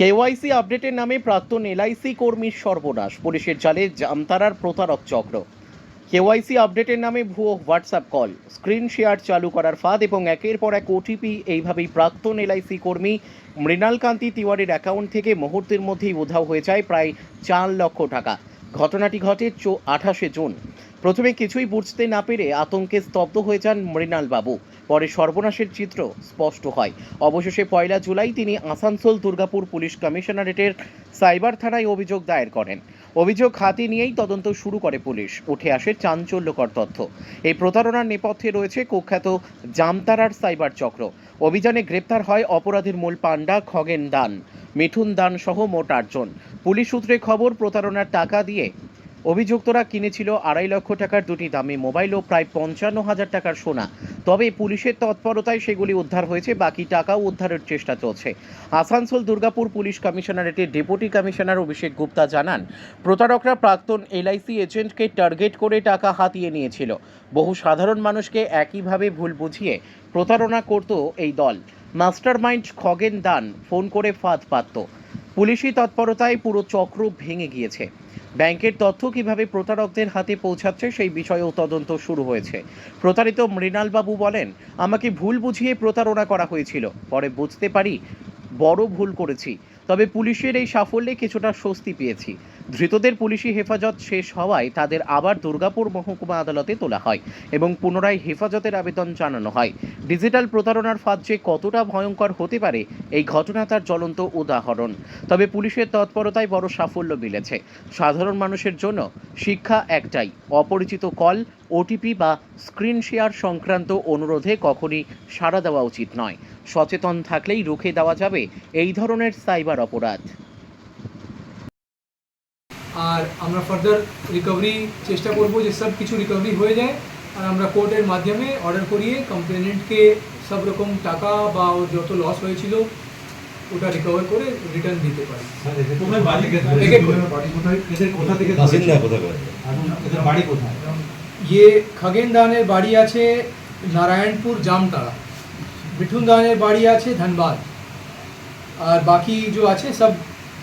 KYC আপডেটের নামে প্রাক্তন এলআইসি কর্মীর সর্বনাশ। পুলিশের জালে জামতারার প্রতারক চক্র। কেওয়াইসি আপডেটের নামে ভুয়ো হোয়াটসঅ্যাপ কল। স্ক্রিন শেয়ার চালু করার ফাঁদ এবং একের পর এক ওটিপি এইভাবেই প্রাক্তন এলআইসি কর্মী মৃণালকান্তি তিওয়ারির অ্যাকাউন্ট থেকে মুহূর্তের মধ্যেই উধাও হয়ে যায় প্রায় চার লক্ষ টাকা। ঘটনাটি ঘটে চো আঠাশে জুন। প্রথমে কিছুই বুঝতে না পেরে আতঙ্কে স্তব্ধ হয়ে যান মৃণাল বাবু পরে সর্বনাশের চিত্র স্পষ্ট হয়। অবশেষে পয়লা জুলাই তিনি আসানসোল দুর্গাপুর পুলিশ কমিশনারেটের সাইবার থানায় অভিযোগ দায়ের করেন। অভিযোগ হাতে নিয়েই তদন্ত শুরু করে পুলিশ। উঠে আসে চাঞ্চল্যকর তথ্য। এই প্রতারণার নেপথ্যে রয়েছে কুখ্যাত জামতারার সাইবার চক্র। অভিযানে গ্রেপ্তার হয় অপরাধীর মূল পাণ্ডা খগেন দান। মিঠুন দান সহ মোট আটজন। পুলিশ সূত্রে খবর, প্রতারণার টাকা দিয়ে অভিযুক্তরা কিনেছিল আড়াই লক্ষ টাকার দুটি দামি মোবাইল ও প্রায় পঞ্চান্ন হাজার টাকার সোনা। তবে পুলিশের তৎপরতায় সেগুলি উদ্ধার হয়েছে, বাকি টাকাও উদ্ধারের চেষ্টা চলছে। আসানসোল দুর্গাপুর পুলিশ কমিশনারেটের ডেপুটি কমিশনার অভিষেক গুপ্তা জানান, প্রতারকরা প্রাক্তন এলআইসি এজেন্টকে টার্গেট করে টাকা হাতিয়ে নিয়েছিল। বহু সাধারণ মানুষকে একইভাবে ভুল বুঝিয়ে প্রতারণা করত এই দল। মাস্টার মাইন্ড খগেন দান ফোন করে ফাঁদ পাতত। পুলিশি তৎপরতায় পুরো চক্র ভেঙে গিয়েছে। ব্যাংকের তথ্য কীভাবে প্রতারকদের হাতে পৌঁছাচ্ছে সেই বিষয়েও তদন্ত শুরু হয়েছে। প্রতারিত মৃণালবাবু বলেন, আমাকে ভুল বুঝিয়ে প্রতারণা করা হয়েছিল। পরে বুঝতে পারি বড় ভুল করেছি। তবে পুলিশের এই সাফল্যে কিছুটা স্বস্তি পেয়েছি। ধৃতদের পুলিশি হেফাজত শেষ হওয়ায় তাদের আবার দুর্গাপুর মহকুমা আদালতে তোলা হয় এবং পুনরায় হেফাজতের আবেদন জানানো হয়। ডিজিটাল প্রতারণার ফাঁদ যে কতটা ভয়ঙ্কর হতে পারে, এই ঘটনা তার জ্বলন্ত উদাহরণ। তবে পুলিশের তৎপরতায় বড় সাফল্য মিলেছে। সাধারণ মানুষের জন্য শিক্ষা একটাই, অপরিচিত কল, ওটিপি বা স্ক্রিন শেয়ার সংক্রান্ত অনুরোধে কখনই সাড়া দেওয়া উচিত নয়। সচেতন থাকলেই রুখে দেওয়া যাবে এই ধরনের সাইবার অপরাধ। আর আমরা ফার্দার রিকভারি চেষ্টা করব যে সব কিছু রিকভারি হয়ে যায় আর আমরা কোর্টের মাধ্যমে অর্ডার করিয়ে কমপ্লেনেন্টকে সব রকম টাকা বা ওর যত লস হয়েছিল ওটা রিকভার করে রিটার্ন দিতে পারি। কোথায় বাড়ি এক এক করে। বাড়ি কোথায়? এদের কোথা থেকে বাসিন্দা কোথাকার এখন এদের বাড়ি কোথায়? ইয়ে খগেন দানের বাড়ি আছে নারায়ণপুর জামতাড়া। মিঠুন দানের বাড়ি আছে ধানবাদ। আর বাকি যে আছে সব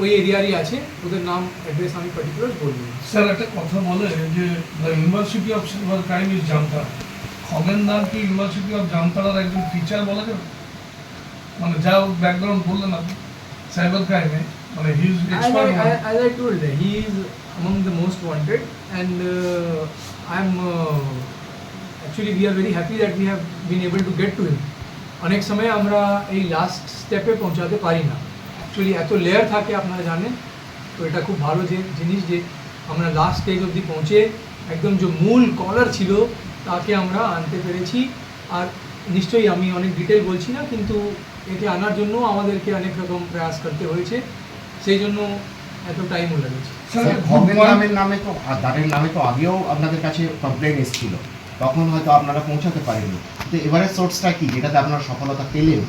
ওই এরিয়ারই আছে ওদের নাম অ্যাড্রেস আমি পার্টিকুলার বলব না। স্যার একটা কথা বলে যে the university of silver crime is Jamtara Khagen দান কি ইউনিভার্সিটি অফ জামতারার একজন টিচার বলা যাবে মানে যা ব্যাকগ্রাউন্ড বললেন আপনি সাইবার ক্রাইমে মানে he is As expert I, as I told, he is among the most wanted, and uh, I'm uh, actually we are very happy that we have been able to get to him. অনেক সময় আমরা এই last স্টেপে পৌঁছাতে পারি না actually এত layer থাকে আপনারা জানেন তো এটা খুব ভালো যে জিনিস যে আমরা লাস্ট স্টেজ অবধি পৌঁছে একদম যে মূল কলার ছিল তাকে আমরা আনতে পেরেছি। আর নিশ্চয়ই আমি অনেক ডিটেল বলছি না কিন্তু একে আনার জন্য আমাদেরকে অনেক রকম প্রয়াস করতে হয়েছে। সেই জন্য এত টাইমও লেগেছে। স্যার নামের নামে তো দানের নামে তো আগেও আপনাদের কাছে কমপ্লেন এসেছিল। তখন হয়তো আপনারা পৌঁছাতে পারেননি। তো এবারে সোর্সটা কি যেটাতে আপনারা সফলতা পেলেন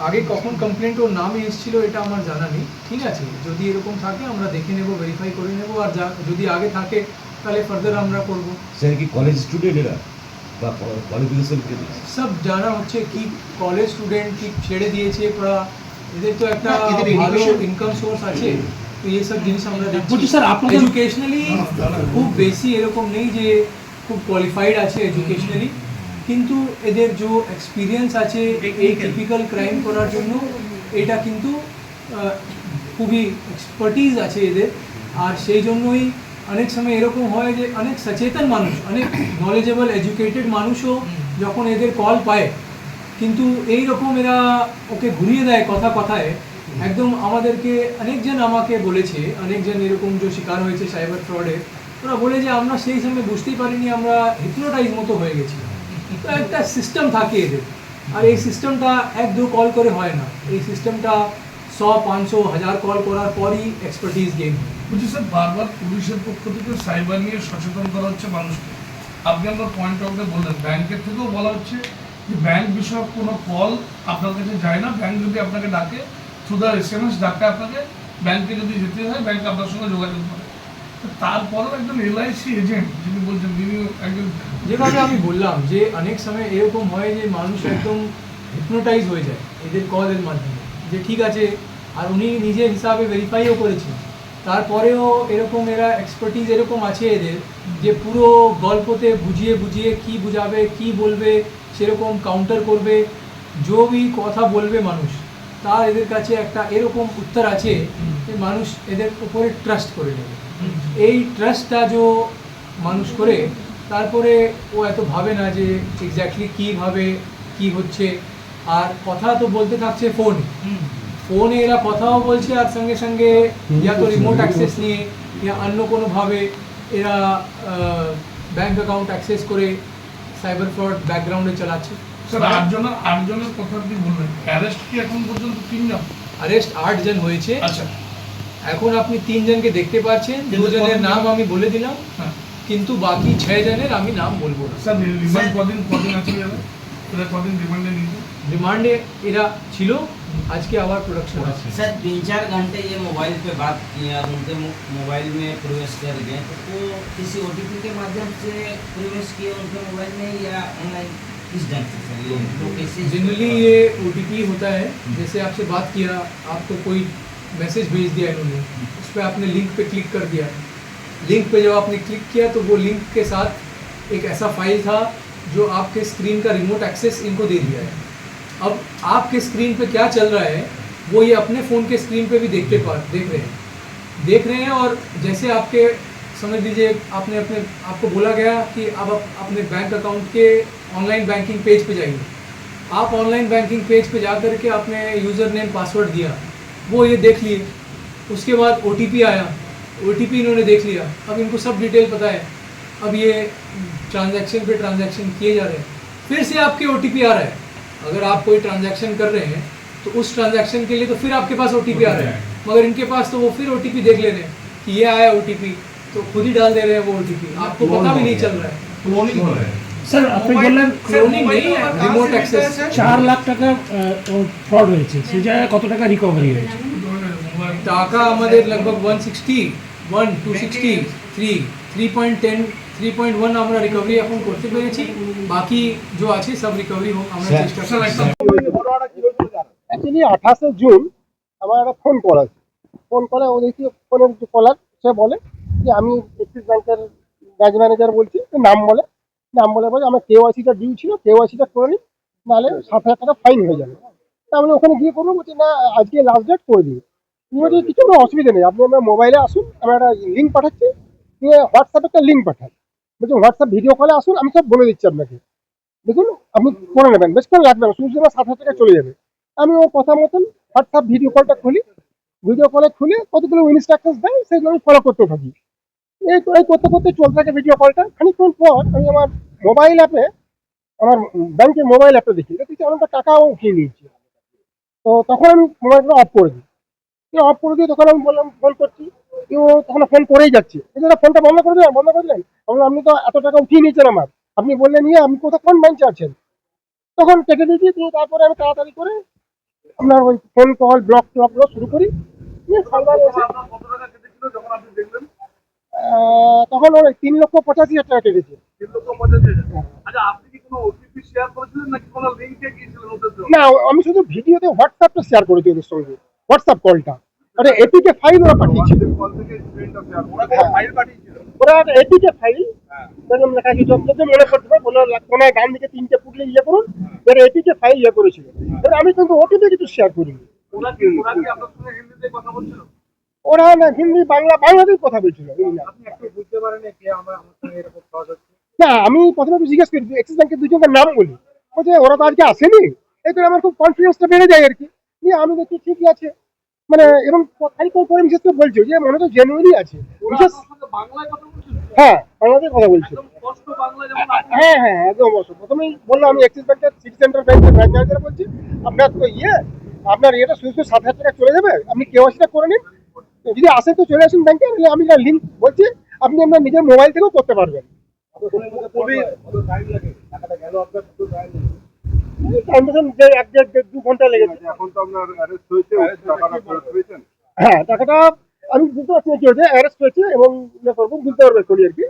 আগে কখন কমপ্লেন্ট ওর নামে এসেছিল এটা আমার জানা নেই ঠিক আছে যদি এরকম থাকে আমরা দেখে নেব ভেরিফাই করে নেব আর যা যদি আগে থাকে তাহলে ফার্দার আমরা করব স্যার কি কলেজ স্টুডেন্ট এরা বা কোয়ালিফিকেশন কি সব জানা হচ্ছে কি কলেজ স্টুডেন্ট কি ছেড়ে দিয়েছে পড়া এদের তো একটা ভালো ইনকাম সোর্স আছে তো এই সব জিনিস আমরা দেখছি স্যার, আপনাদের- এডুকেশনালি খুব বেশি এরকম নেই যে খুব কোয়ালিফাইড আছে এডুকেশনালি কিন্তু এদের যে এক্সপিরিয়েন্স আছে এই টিপিক্যাল ক্রাইম করার জন্য এটা কিন্তু খুবই এক্সপার্টিজ আছে এদের। আর সেই জন্যই অনেক সময় এরকম হয় যে অনেক সচেতন মানুষ অনেক নলেজেবল এডুকেটেড মানুষও যখন এদের কল পায় কিন্তু এই রকম এরা ওকে ঘুরিয়ে দেয় কথা কথায়। একদম আমাদেরকে অনেকজন আমাকে বলেছে অনেকজন এরকম যে শিকার হয়েছে সাইবার ফ্রডে ওরা বলে যে আমরা সেই সময় বুঝতেই পারিনি আমরা হিপনোটাইজ মতো হয়ে গেছি। তো একটা সিস্টেম থাকে এদের। আর এই সিস্টেমটা এক দু কল করে হয় না। এই সিস্টেমটা শ, পাঁচশো, হাজার কল করার পরই এক্সপার্টিস গেম বলছি স্যার বারবার পুলিশের পক্ষ থেকে সাইবার নিয়ে সচেতন করা হচ্ছে মানুষকে। আপনি আপনার পয়েন্ট অফ বললেন। ব্যাংকের থেকেও বলা হচ্ছে যে ব্যাংক বিষয়ক কোনো কল আপনার কাছে যায় না। ব্যাংক যদি আপনাকে ডাকে through the S M S ডাকে আপনাকে ব্যাংকে যদি যেতে হয় ব্যাংক আপনার সঙ্গে যোগাযোগ করে। তারপরেও একজন এলআইসি এজেন্ট, যিনি বলছেন তিনি একজন যেভাবে আমি বললাম যে অনেক সময় এরকম হয় যে মানুষ একদম হিপনোটাইজ হয়ে যায় এদের কলের মাধ্যমে, যে ঠিক আছে, আর উনি নিজের হিসাবে ভেরিফাইও করেছেন। তারপরেও এরকম এরা এক্সপার্টিজ এরকম আছে এদের, যে পুরো গল্পতে বুঝিয়ে বুঝিয়ে কি বুঝাবে, কি বলবে, সেরকম কাউন্টার করবে জবই কথা বলবে মানুষ, তার এদের কাছে একটা এরকম উত্তর আছে যে মানুষ এদের উপরে ট্রাস্ট করে নেবে। এই ট্রাস্টটা যে মানুষ করে তারপরে ও এত ভাবে না যে এক্স্যাক্টলি কীভাবে কি হচ্ছে আর কথা তো বলতে থাকছে ফোন ফোনে এরা কথাও বলছে আর সঙ্গে সঙ্গে ইয়া তো রিমোট অ্যাক্সেস নিয়ে ইয়া অন্য কোনোভাবে এরা ব্যাংক অ্যাকাউন্ট অ্যাক্সেস করে সাইবার ফ্রড ব্যাকগ্রাউন্ডে চালাচ্ছে। স্যার আটজনের আটজনের কথা কি বলবেন অ্যারেস্ট কি এখন পর্যন্ত তিনজন? অ্যারেস্ট আটজন হয়েছে। আচ্ছা। এখন আপনি তিনজনকে দেখতে পাচ্ছেন দুজনের নাম আমি বলে দিলাম হ্যাঁ কিন্তু বাকি ছয় জনের আমি নাম বলবো না স্যার রিমান্ড কদিন কদিন আছে যাবে এরা কদিন রিমান্ডে নিয়েছে রিমান্ডে এরা ছিল আজকে আবার প্রোডাকশন আছে सर तीन चार घंटे ये मोबाइल पे बात किया और उनके मो- मोबाइल में प्रवेश कर गए तो वो किसी ओ के माध्यम से प्रवेश किए उनके मोबाइल में या ऑनलाइन किस ढंग से सर ये तो कैसे जनरली ये ओ होता है जैसे आपसे बात किया आपको कोई मैसेज भेज दिया इन्होंने। उस पर आपने लिंक पे क्लिक कर दिया। लिंक पे जब आपने क्लिक किया तो वो लिंक के साथ एक ऐसा फ़ाइल था जो आपके स्क्रीन का रिमोट एक्सेस इनको दे दिया है। अब आपके स्क्रीन पे क्या चल रहा है, वो ये अपने फ़ोन के स्क्रीन पे भी देखते पा, देख रहे हैं। देख रहे हैं और जैसे आपके, समझ लीजिए, आपने अपने, आपको बोला गया कि अब आप अपने बैंक अकाउंट के ऑनलाइन बैंकिंग पेज पे जाइए। आप ऑनलाइन बैंकिंग पेज पे जा करके आपने यूज़र नेम पासवर्ड दिया। वो ये देख लिए। उसके बाद ओटीपी आया। ओटीपी इन्होंने देख लिया। अब इनको सब डिटेल पता है। अब ये ट्रांजैक्शन पे ट्रांजैक्शन किए जा रहे हैं। फिर से आपके ओटीपी आ रहा है। अगर आप कोई ट्रांजैक्शन कर रहे हैं तो उस ट्रांजैक्शन के लिए तो फिर आपके पास OTP आ रहा है। मगर इनके पास तो वो फिर ओटीपी देख ले रहे हैं कि ये आया ओटीपी तो खुद ही डाल दे रहे हैं वो ओटीपी आपको पता भी नहीं चल रहा है। স্যার আপনি বললেন রিমোট অ্যাক্সেস চার লাখ টাকা ফ্রড হয়েছে। সে জায়গায় কত টাকা রিকভারি হয়েছে? টাকা আমাদের লগভগ one sixty one two sixty three three point ten three point one আমরা রিকভারি এখন করতে পেরেছি। বাকি যে আছে সব রিকভারি হোক আমরা চেষ্টা অ্যাকচুয়ালি আঠাশে জুন আমার একটা ফোন করা ফোন করে ওদেরকে ফোনের কলার সে বলে যে আমি এক্সিস ব্যাংকের ব্রাঞ্চ ম্যানেজার বলছি নাম বলে নাম বলে বলে আমার কেওয়াইসিটা ডিউ ছিল কেওয়াইসিটা করে নিন নাহলে সাত হাজার টাকা ফাইন হয়ে যাবে। তাহলে ওখানে গিয়ে করব বলছি না আজকে লাস্ট ডেট করে দিই তুমি বলছি কিছু কোনো অসুবিধা নেই আপনি আমার মোবাইলে আসুন আমার একটা লিঙ্ক পাঠাচ্ছি দিয়ে হোয়াটসঅ্যাপে একটা লিঙ্ক পাঠান। বলছি হোয়াটসঅ্যাপ ভিডিও কলে আসুন আমি সব বলে দিচ্ছি আপনাকে। দেখুন আপনি করে নেবেন বেশ করে লাগবে না শুধু শুধু আমার সাত হাজার টাকা চলে যাবে। আমি ওর কথা মতন হোয়াটসঅ্যাপ ভিডিও কলটা খুলি ভিডিও কলে খুলে কতগুলো ইনস্ট্রাকশন দেয় সেগুলো আমি ফলো করতে থাকি। এই এই করতে করতে চলতে থাকে ভিডিও কলটা খানিকক্ষণ পর আমি আমার মোবাইল অ্যাপে আমার ব্যাংকের মোবাইল অ্যাপে দেখি। দেখি অনেকটা টাকাও উঠিয়ে নিয়েছি। তো তখন আমি মোবাইলটা অফ করে দিই। অফ করে দিয়ে তখন আমি বললাম ফোন করছি। ও তখন ফোন করেই যাচ্ছে। জন্য ফোনটা বন্ধ করে দিলাম বন্ধ করে দিলেন। আপনি তো এত টাকা উঠিয়ে নিয়েছেন আমার। আপনি বললেন নিয়ে আপনি কোন ব্যাংকে আছেন? তখন কেটে দিয়েছি, দিয়ে তারপরে আমি তাড়াতাড়ি করে আপনার ওই ফোন কল ব্লক টকগুলো শুরু করি। সালবার এসে তখন ওই তিন লক্ষ পঁচাশি হাজার টাকা কেটেছে। আচ্ছা না আমি শুধু ভিডিওতে হোয়াটসঅ্যাপটা শেয়ার করেছি ওদের সঙ্গে হোয়াটসঅ্যাপ কলটা আরে এপিকে ফাইল ওরা পাঠিয়েছিল। ওরা এপিকে ফাইল দেখুন লেখা মনে করতে পারে কোনো কোনায় ডান দিকে তিনটে পুটলে ইয়ে করুন এরা এপিকে ফাইল ইয়ে করেছিল। এবার আমি কিন্তু ওটিপি কিছু শেয়ার করিনি। ওরা কি ওরা কি আপনার সঙ্গে হিন্দিতে কথা বলছিল? ওরা না হিন্দি বাংলা বাংলাতেই কথা বলছিল। না। না আমি প্রথমে জিজ্ঞেস করি এক্সিস ব্যাংকের দুজনের নাম বলি। বলছে ওরা তো আজকে আসেনি? এই করে আমার খুব কনফিডেন্সটা বেড়ে যায় আর কি। নিয়ে আমি দেখি ঠিকই আছে। মানে এবং খালি করে বিশেষ করে বলছো যে মনে তো জেনুইনই আছে। বিশেষ হ্যাঁ বাংলাতেই কথা যেমন আপনি হ্যাঁ হ্যাঁ একদম অবশ্য প্রথমেই বললাম আমি এক্সিস ব্যাংকের সিটি সেন্টার ব্যাংকের ব্রাঞ্চ ম্যানেজার বলছি আপনার তো ইয়ে আপনার ইয়েটা শুধু শুধু সাত হাজার টাকা চলে যাবে? আপনি কেওয়াইসিটা করে নিন যদি আসেন তো চলে আসুন ব্যাংকে নাহলে আমি লিঙ্ক বলছি আপনি আপনার নিজের মোবাইল থেকেও করতে পারবেন। হ্যাঁ টাকাটা আমি বুঝতে পারছি কি হয়েছে অ্যারেস্ট হয়েছে এবং ইয়ে করব বুঝতে পারবে করি আর কি।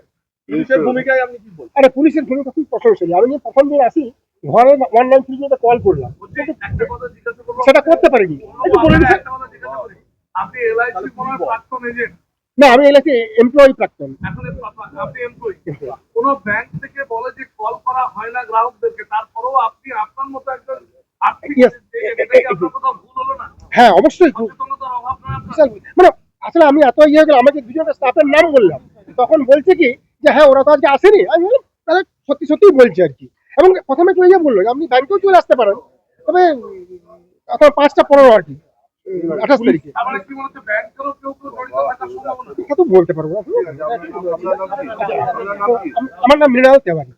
পুলিশের ভূমিকায় আপনি কি বলছেন আরে পুলিশের ভূমিকা খুব প্রশংসনীয়। আমি নিয়ে প্রথম দিন আসি ঘরে থ্রি কল করলাম। সেটা করতে পারিনি। একটু বলে দিন স্যার। আপনি এলআইসি কোনো প্রাক্তন এজেন্ট না আমি এলাকি এমপ্লয়ি প্রাক্তন। এখন আপনি এমপ্লয়ি কোন ব্যাংক থেকে বলে যে কল করা হয় না গ্রাহকদেরকে তারপরেও আপনি আপনার মতো একজন আপনার হ্যাঁ অবশ্যই আপনার। মানে আসলে আমি এত ইয়ে হয়ে গেলাম আমাকে দুজনের স্টাফের নাম বললাম। তখন বলছে কি যে হ্যাঁ ওরা তো আজকে আসেনি। আমি বললাম তাহলে সত্যি সত্যিই বলছে আর কি। এবং প্রথমে তো ইয়ে বলল যে আপনি ব্যাংকেও চলে আসতে পারেন। তবে এখন পাঁচটা পনেরো আর কি। আঠাশ তারিখে। এটা তো বলতে পারব। আমার নাম মৃণাল তেওয়ারি।